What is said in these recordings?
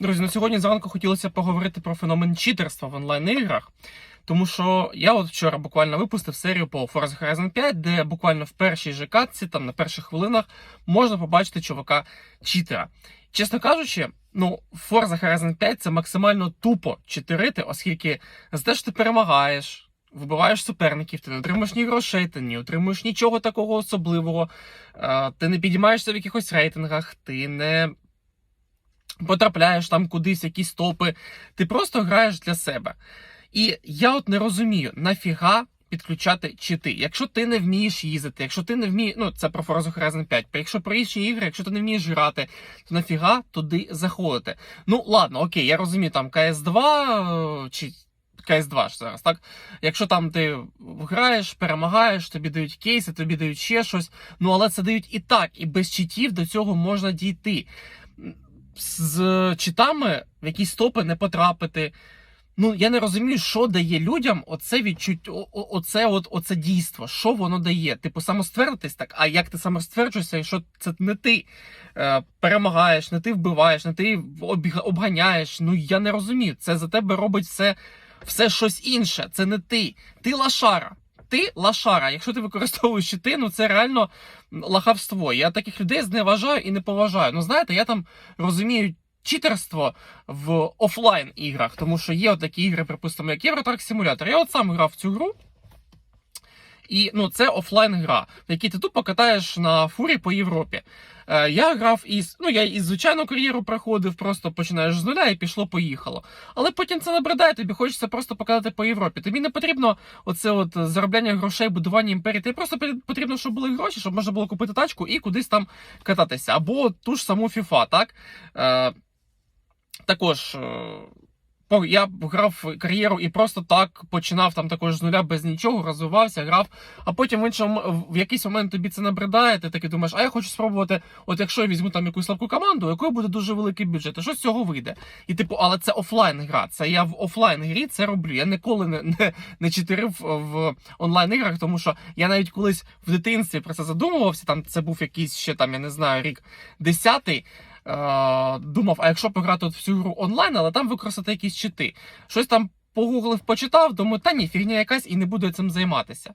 Друзі, на сьогодні зранку хотілося поговорити про феномен читерства в онлайн-іграх. Тому що я от вчора буквально випустив серію по Forza Horizon 5, де буквально в першій же катці, там на перших хвилинах, можна побачити чувака читера. Чесно кажучи, ну, Forza Horizon 5 це максимально тупо читерити, оскільки за те, що ти перемагаєш, вибиваєш суперників, ти не отримуєш ні грошей, ти не отримуєш нічого такого особливого, е, ти не підіймаєшся в якихось рейтингах, ти не потрапляєш там кудись, якісь топи. Ти просто граєш для себе. І я от не розумію, нафіга підключати чити. Якщо ти не вмієш їздити, якщо ти не вмієш, ну це про Forza Horizon 5, якщо про інші ігри, якщо ти не вмієш грати, то нафіга туди заходити. Ну ладно, окей, я розумію, там CS2 е, чи. КС2 ж зараз, так? Якщо там ти граєш, перемагаєш, тобі дають кейси, тобі дають ще щось. Ну але це дають і так, і без читів до цього можна дійти. З читами в якісь топи не потрапити. Ну, я не розумію, що дає людям оце відчуття, оце, от, оце дійство. Що воно дає? Типу, самоствердитись так, а як ти самостверджуєшся, якщо це не ти е, перемагаєш, не ти вбиваєш, не ти обганяєш. Ну я не розумію. Це за тебе робить все, все щось інше. Це не ти. Ти лашара. Ти лашара. Якщо ти використовуєш щити, ну це реально лахавство. Я таких людей зневажаю і не поважаю. Ну знаєте, я там розумію читерство в офлайн іграх, тому що є такі ігри, припустимо, як Євротрак Симулятор. Я от сам грав в цю гру. І ну, це офлайн гра, в якій ти тупо катаєш на фурі по Європі. Е, я грав із. Ну, я із звичайну кар'єру проходив, просто починаєш з нуля і пішло-поїхало. Але потім це набридає, тобі хочеться просто покатати по Європі. Тобі не потрібно оце от заробляння грошей, будування імперії. Тобі просто потрібно, щоб були гроші, щоб можна було купити тачку і кудись там кататися. Або ту ж саму FIFA, так? Е, також. Я грав кар'єру і просто так починав там також з нуля без нічого, розвивався, грав. А потім в іншому в якийсь момент тобі це набридає, ти таки думаєш, а я хочу спробувати, от якщо я візьму там якусь слабку команду, у якої буде дуже великий бюджет, і що з цього вийде? І типу, але це офлайн гра. Це я в офлайн грі це роблю. Я ніколи не, не, не читерив в онлайн іграх, тому що я навіть колись в дитинстві про це задумувався. Там це був якийсь ще там, я не знаю, рік десятий. Е, думав, а якщо пограти в цю гру онлайн, але там використати якісь чити. Щось там погуглив, почитав, думаю, та ні, фігня якась і не буду цим займатися.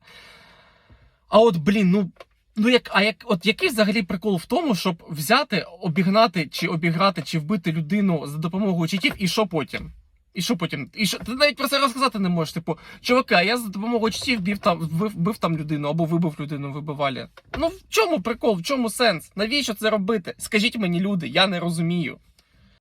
А от, блін, ну. Ну, як, а як, от який взагалі прикол в тому, щоб взяти, обігнати, чи обіграти, чи вбити людину за допомогою читів, і що потім? І що потім? І що ти навіть про це розказати не можеш. Типу, чувака, я за допомогою читів бив там, вбив, вбив там людину або вибив людину, вибивалі. Ну в чому прикол, в чому сенс? Навіщо це робити? Скажіть мені, люди, я не розумію.